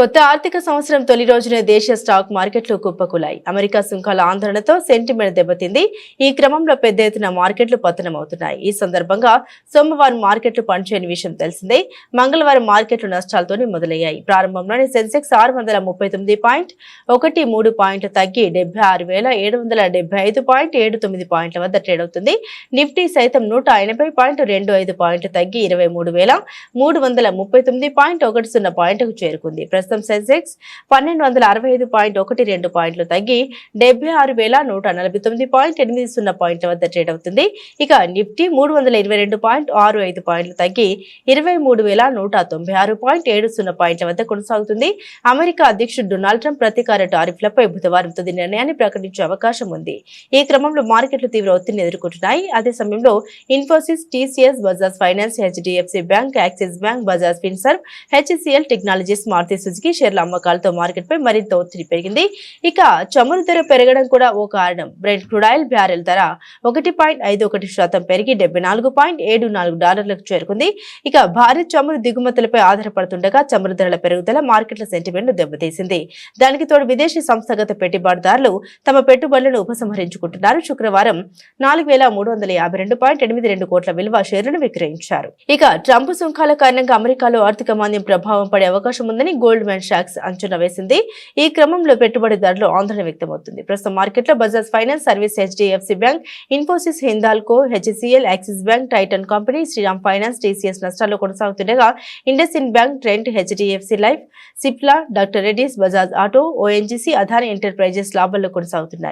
కొత్త ఆర్థిక సంవత్సరం తొలి రోజునే దేశీయ స్టాక్ మార్కెట్లు కుప్పకులాయి. అమెరికా సుంకాల ఆందోళనతో సెంటిమెంట్ దెబ్బతింది. ఈ క్రమంలో పెద్ద ఎత్తున మార్కెట్లు పతనమవుతున్నాయి. ఈ సందర్భంగా సోమవారం మార్కెట్లు పనిచేయని విషయం తెలిసిందే. మంగళవారం మార్కెట్లు నష్టాలతోనే మొదలయ్యాయి. ప్రారంభంలోనే సెన్సెక్స్ ఆరు వందల ముప్పై తొమ్మిది పాయింట్ ఒకటి మూడు పాయింట్లు తగ్గి డెబ్బై ఆరు వేల ఏడు వందల డెబ్బై ఐదు పాయింట్ ఏడు తొమ్మిది పాయింట్ల వద్ద ట్రేడ్ అవుతుంది. నిఫ్టీ సైతం నూట ఎనభై పాయింట్ రెండు ఐదు పాయింట్లు తగ్గి ఇరవై మూడు వేల మూడు వందల ముప్పై తొమ్మిది పాయింట్ ఒకటి సున్నా పాయింట్కు చేరుకుంది. ప్రస్తుతం సెన్సెక్స్ పన్నెండు వందల అరవై ఐదు పాయింట్ ఒకటి రెండు పాయింట్లు తగ్గి డెబ్బై ఆరు వేల నూట నలభై తొమ్మిది పాయింట్ ఎనిమిది సున్నా పాయింట్ల వద్ద ట్రేడ్ అవుతుంది. ఇక నిఫ్టీ మూడు వందల ఇరవై రెండు పాయింట్ ఆరు ఐదు పాయింట్లు తగ్గి ఇరవై మూడు వేల నూట తొంభై ఆరు పాయింట్ ఏడు సున్నా పాయింట్ల వద్ద కొనసాగుతుంది. అమెరికా అధ్యక్షుడు డొనాల్డ్ ట్రంప్ ప్రతీకార టారిఫ్లపై బుధవారం తుది నిర్ణయాన్ని ప్రకటించే అవకాశం ఉంది. ఈ క్రమంలో మార్కెట్లు తీవ్ర ఒత్తిడిని ఎదుర్కొంటున్నాయి. అదే సమయంలో Infosys TCS Bajaj finance HDFC bank Axis bank Bajaj Finserv HCL technologies Maruti Suzuki షేర్ల అమ్మకాలతో మార్కెట్పై మరింత ఒత్తిడి పెరిగింది. ఇక చమురు ధర పెరగడం కూడా ఓ కారణం. బ్రెడ్ క్రూడాయిల్ బ్యారెల్ ధర ఒకటి పాయింట్ ఐదు ఒకటి శాతం పెరిగి డెబ్బై నాలుగు పాయింట్ ఏడు నాలుగు డాలర్లకు చేరుకుంది. ఇక భారీ చమురు దిగుమతులపై ఆధారపడుతుండగా చమురు ధరల పెరుగుదల మార్కెట్ల సెంటిమెంట్ దెబ్బతీసింది. దానికి తోడు విదేశీ సంస్థాగత పెట్టుబడిదారులు తమ పెట్టుబడులను ఉపసంహరించుకుంటున్నారు. శుక్రవారం నాలుగు వేల మూడు వందల యాభై రెండు పాయింట్ ఎనిమిది రెండు కోట్ల విలువ షేర్లను విక్రయించారు. ఇక ట్రంప్ సుంకాల కారణంగా అమెరికాలో ఆర్థిక మాంద్యం ప్రభావం పడే అవకాశం ఉందని గోల్డ్ గోల్డ్మెన్ షాక్స్ అంచనా వేసింది. ఈ క్రమంలో పెట్టుబడిదారులు ఆందోళన వ్యక్తమవుతుంది. ప్రస్తుతం మార్కెట్లో Bajaj finance service HDFC bank Infosys Hindalco HCL Axis bank Titan company Shriram finance TCS నష్టాల్లో కొనసాగుతుండగా IndusInd bank Trent HDFC life Cipla doctor Reddy's Bajaj auto ONGC Adani enterprises లాభాల్లో కొనసాగుతున్నాయి.